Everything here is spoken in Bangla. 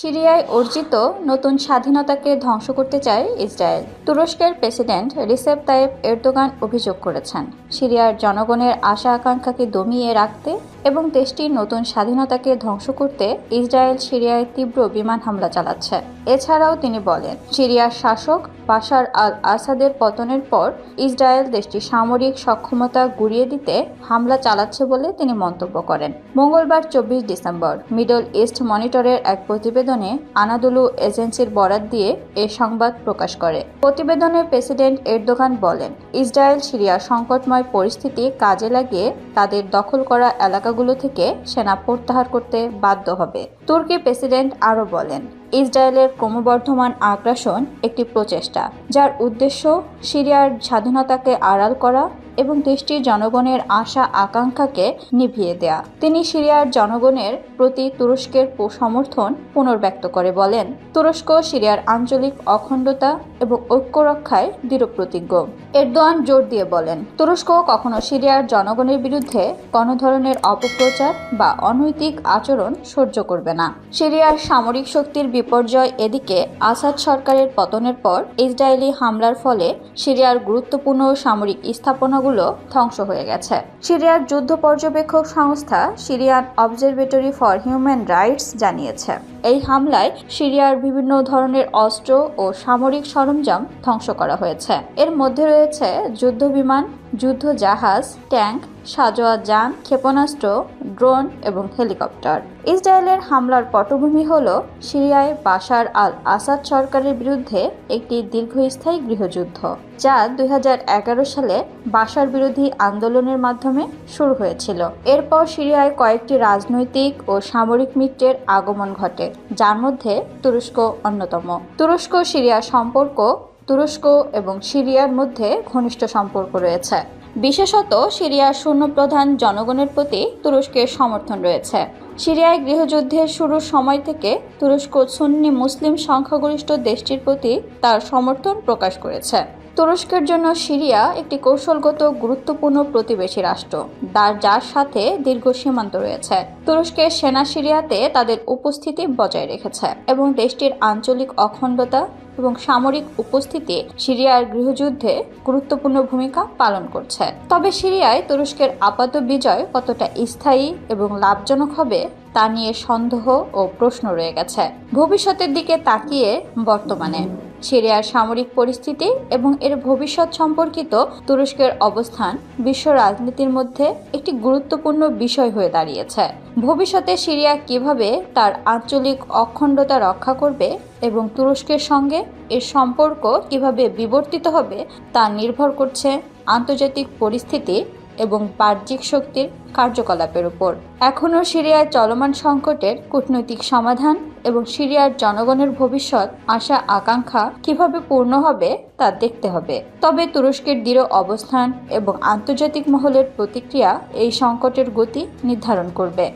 সিরিয়ায় অর্জিত নতুন স্বাধীনতাকে ধ্বংস করতে চায় ইসরায়েল। তুরস্কের প্রেসিডেন্ট রিসেপ তায়েব এরদোগান অভিযোগ করেছেন। সিরিয়ার জনগণের আশা আকাঙ্ক্ষাকে দমিয়ে রাখতে এবং দেশটির নতুন স্বাধীনতাকে ধ্বংস করতে ইসরায়েল সিরিয়ায় তীব্র বিমান হামলা চালাচ্ছে। এছাড়াও তিনি বলেন, সিরিয়ার শাসক বাশার আল আসাদের পতনের পর ইসরায়েল দেশটির সামরিক সক্ষমতা গুড়িয়ে দিতে হামলা চালাচ্ছে বলে তিনি মন্তব্য করেন। মঙ্গলবার চব্বিশ ডিসেম্বর মিডল ইস্ট মনিটরের এক প্রতিবেদনে আনাদুলু এজেন্সির বরাত দিয়ে এ সংবাদ প্রকাশ করে। প্রতিবেদনে প্রেসিডেন্ট এরদোগান বলেন, ইসরায়েল সিরিয়ার সংকটময় পরিস্থিতি কাজে লাগিয়ে তাদের দখল করা এলাকাগুলো থেকে সেনা প্রত্যাহার করতে বাধ্য হবে। তুর্কি প্রেসিডেন্ট আরও বলেন, ইসরায়েলের ক্রমবর্ধমান আগ্রাসন একটি প্রচেষ্টা, যার উদ্দেশ্য সিরিয়ার স্বাধীনতাকে আড়াল করা এবং দেশটির জনগণের আশা আকাঙ্ক্ষাকে নিভিয়ে দেয়া। তিনি সিরিয়ার জনগণের প্রতি তুরস্কের সমর্থন পুনর্ব্যক্ত করে বলেন, তুরস্ক সিরিয়ার আঞ্চলিক অখণ্ডতা এবং ঐক্য রক্ষায় দৃঢ়প্রতিজ্ঞ। এরদোয়ান জোর দিয়ে বলেন, তুরস্ক কখনো সিরিয়ার জনগণের বিরুদ্ধে কোনো ধরনের অপপ্রচার বা অনৈতিক আচরণ সহ্য করবে না। সিরিয়ার সামরিক শক্তির বিপর্যয় এদিকে আসাদ সরকারের পতনের পর ইসরায়েলি হামলার ফলে সিরিয়ার গুরুত্বপূর্ণ সামরিক স্থাপনাগুলো ধ্বংস হয়ে গেছে। সিরিয়ার যুদ্ধ পর্যবেক্ষক সংস্থা Syrian observatory for human rights জানিয়েছে, এই হামলায় সিরিয়ার বিভিন্ন ধরনের অস্ত্র ও সামরিক সরঞ্জাম ধ্বংস করা হয়েছে। এর মধ্যে রয়েছে যুদ্ধবিমান যুদ্ধ জাহাজ, ট্যাঙ্ক সাজোয়া যান, ক্ষেপণাস্ত্র, ড্রোন এবং হেলিকপ্টার। ইসরায়েলের হামলার পটভূমি হল সিরিয়ায় বাশার আল আসাদ সরকারের বিরুদ্ধে একটি দীর্ঘস্থায়ী গৃহযুদ্ধ, যা দুই হাজার এগারো সালে বাশার বিরোধী আন্দোলনের মাধ্যমে শুরু হয়েছিল। এরপর সিরিয়ায় কয়েকটি রাজনৈতিক ও সামরিক মিত্রের আগমন ঘটে, যার মধ্যে তুরস্ক অন্যতম। তুরস্ক সিরিয়া সম্পর্ক তুরস্ক এবং সিরিয়ার মধ্যে ঘনিষ্ঠ সম্পর্ক রয়েছে। বিশেষত সিরিয়ার শূন্যপ্রধান জনগণের প্রতি তুরস্কের সমর্থন রয়েছে। সিরিয়ায় গৃহযুদ্ধের শুরুর সময় থেকে তুরস্ক সুন্নি মুসলিম সংখ্যাগরিষ্ঠ দেশটির প্রতি তার সমর্থন প্রকাশ করেছে। তুরস্কের জন্য সিরিয়া একটি কৌশলগত গুরুত্বপূর্ণ প্রতিবেশী রাষ্ট্র, তার যার সাথে দীর্ঘ সীমান্ত রয়েছে। তুরস্কের সেনা সিরিয়াতে তাদের উপস্থিতি বজায় রেখেছে এবং দেশটির আঞ্চলিক অখণ্ডতা এবং সামরিক উপস্থিতি সিরিয়ার গৃহযুদ্ধে গুরুত্বপূর্ণ ভূমিকা পালন করছে। তবে সিরিয়ায় তুরস্কের আপাত বিজয় কতটা স্থায়ী এবং লাভজনক হবে তা নিয়ে সন্দেহ ও প্রশ্ন রয়ে গেছে। ভবিষ্যতের দিকে তাকিয়ে বর্তমানে সিরিয়ার সামরিক পরিস্থিতি এবং এর ভবিষ্যৎ সম্পর্কিত তুরস্কের অবস্থান বিশ্ব রাজনীতির মধ্যে একটি গুরুত্বপূর্ণ বিষয় হয়ে দাঁড়িয়েছে। ভবিষ্যতে সিরিয়া কীভাবে তার আঞ্চলিক অখণ্ডতা রক্ষা করবে এবং তুরস্কের সঙ্গে এর সম্পর্ক কীভাবে বিবর্তিত হবে তা নির্ভর করছে আন্তর্জাতিক পরিস্থিতি এবং বাহ্যিক শক্তির কার্যকলাপের উপর। এখনও সিরিয়ার চলমান সংকটের কূটনৈতিক সমাধান এবং সিরিয়ার জনগণের ভবিষ্যৎ আশা আকাঙ্ক্ষা কীভাবে পূর্ণ হবে তা দেখতে হবে। তবে তুরস্কের দৃঢ় অবস্থান এবং আন্তর্জাতিক মহলের প্রতিক্রিয়া এই সংকটের গতি নির্ধারণ করবে।